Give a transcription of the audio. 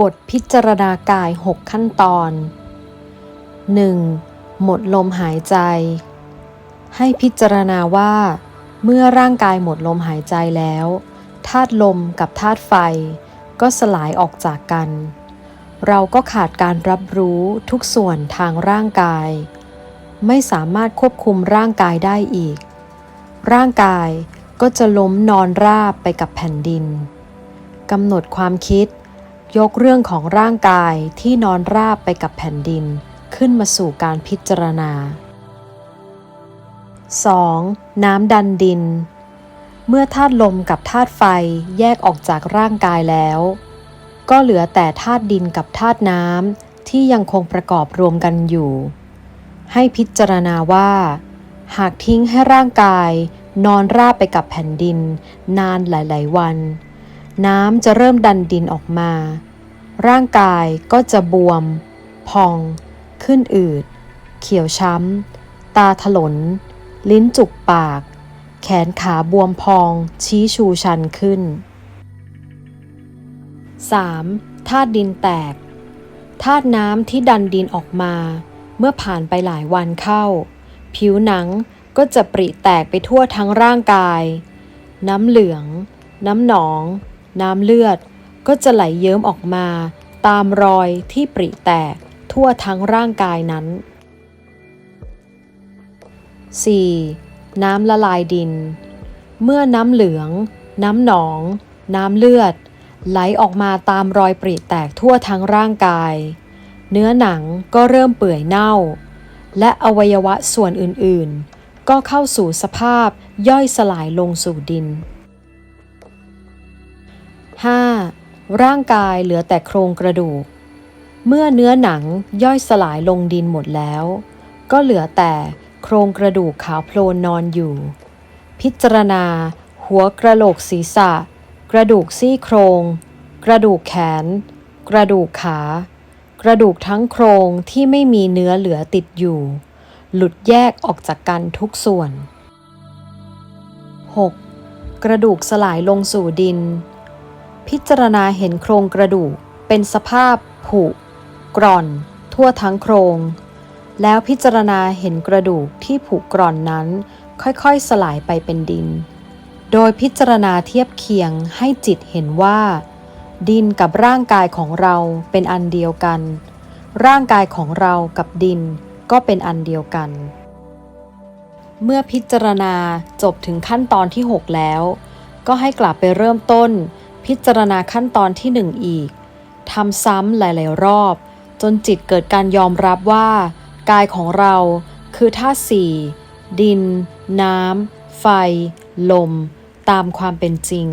บทพิจารณากาย 6 ขั้นตอน 1. หมดลมหายใจ ให้พิจารณาว่า เมื่อร่างกายหมดลมหายใจแล้วธาตุลมกับธาตุไฟ ก็สลายออกจากกัน เราก็ขาดการรับรู้ทุกส่วนทางร่างกาย ไม่สามารถควบคุมร่างกายได้อีก ร่างกายก็จะล้มนอนราบไปกับแผ่นดินกำหนดความคิด ยกเรื่องของร่างกายที่นอนราบไปกับแผ่นดินขึ้นมาสู่การพิจารณา 2. น้ำดันดิน เมื่อธาตุลมกับธาตุไฟแยกออกจากร่างกายแล้ว ก็เหลือแต่ธาตุดินกับธาตุน้ำที่ยังคงประกอบรวมกันอยู่ ให้พิจารณาว่า หากทิ้งให้ร่างกายนอนราบไปกับแผ่นดิน นานหลาย ๆ วัน น้ำจะเริ่มดันดินออกมา ร่างกายก็จะบวม พอง ขึ้นอืด เขียวช้ำ ตาถลน ลิ้นจุกปาก แขนขาบวมพองชี้ชูชันขึ้น 3. ธาตุดินแตก ธาตุน้ำที่ดันดินออกมา เมื่อผ่านไปหลายวันเข้า ผิวหนังก็จะปริแตกไปทั่วทั้งร่างกาย น้ำเหลือง น้ำหนอง น้ำเลือด ก็จะไหลเยิ้มออกมา ตามรอยที่ปริแตกทั่วทั้งร่างกายนั้น 4. น้ำละลายดิน เมื่อน้ำเหลือง น้ำหนอง น้ำเลือด ไหลออกมาตามรอยปริแตกทั่วทั้งร่างกาย เนื้อหนังก็เริ่มเปื่อยเน่า และอวัยวะส่วนอื่นๆ ก็เข้าสู่สภาพย่อยสลายลงสู่ดิน 5. ร่างกายเหลือแต่โครงกระดูก เมื่อเนื้อหนังย่อยสลายลงดินหมดแล้ว ก็เหลือแต่โครงกระดูกขาวโพลนนอนอยู่ พิจารณา หัวกระโหลกศีรษะ กระดูกซี่โครง กระดูกแขน กระดูกขา กระดูกทั้งโครงที่ไม่มีเนื้อเหลือติดอยู่ หลุดแยกออกจากกันทุกส่วน 6. กระดูกสลายลงสู่ดิน พิจารณาเห็นโครงกระดูก เป็นสภาพ ผุ กร่อน ทั่วทั้งโครง แล้วพิจารณาเห็นกระดูกที่ผุกร่อนนั้น ค่อยๆสลายไปเป็นดิน โดยพิจารณาเทียบเคียงให้จิตเห็นว่า ดินกับร่างกายของเราเป็นอันเดียวกัน ร่างกายของเรากับดินก็เป็นอันเดียวกัน เมื่อพิจารณาจบถึงขั้นตอนที่ 6 แล้ว ก็ให้กลับไปเริ่มต้น พิจารณาขั้นตอนที่หนึ่งอีกทำซ้ำหลาย ๆ รอบ จนจิตเกิดการยอมรับว่า กายของเราคือธาตุสี่ดิน น้ำ ไฟ ลม ตามความเป็นจริง